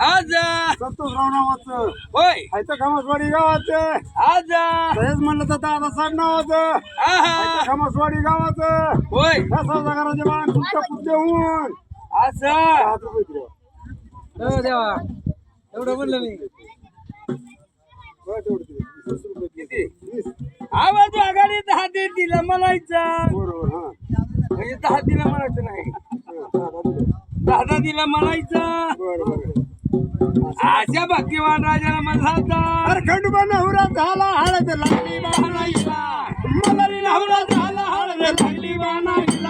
आज संतोषराव नावाचं. होय. हायचं खामसवाडी गावाचं. आज सहज म्हणलं तर दादा साहेब नावाचं. हायचं खामसवाडी गावाचं. होय. ह्या सौदागराचे बाण तुमच्या पुढचे होऊन असं हात रुपये दिले. हो देवा. एवढं म्हणलं मी. बरं, तेवढे दिले. वीस रुपये दिले. वीस. आवाज आघाडी दहा दे दिला म्हणायचं. बरोबर हा. म्हणजे दहा दिला म्हणायचं नाही. दादा दिले. दहा दहा दिला म्हणायचं. बरं बरं. अशा भाग्यवान राजाला म्हणला खंडोबा नवरा झाला हळद लागली म्हणायला मलारी नवरा झाला हळद लागली म्हणायला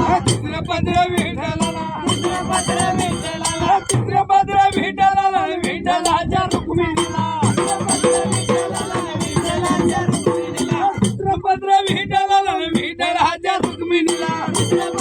न महादेवाच्या विठ्ठलाला तिसरं विठ्ठलाला विठ्ठलाला विठ्ठलाच्या रुक्मिणीला. विठ्ठलाला विठ्ठलाच्या रुक्मिणीला.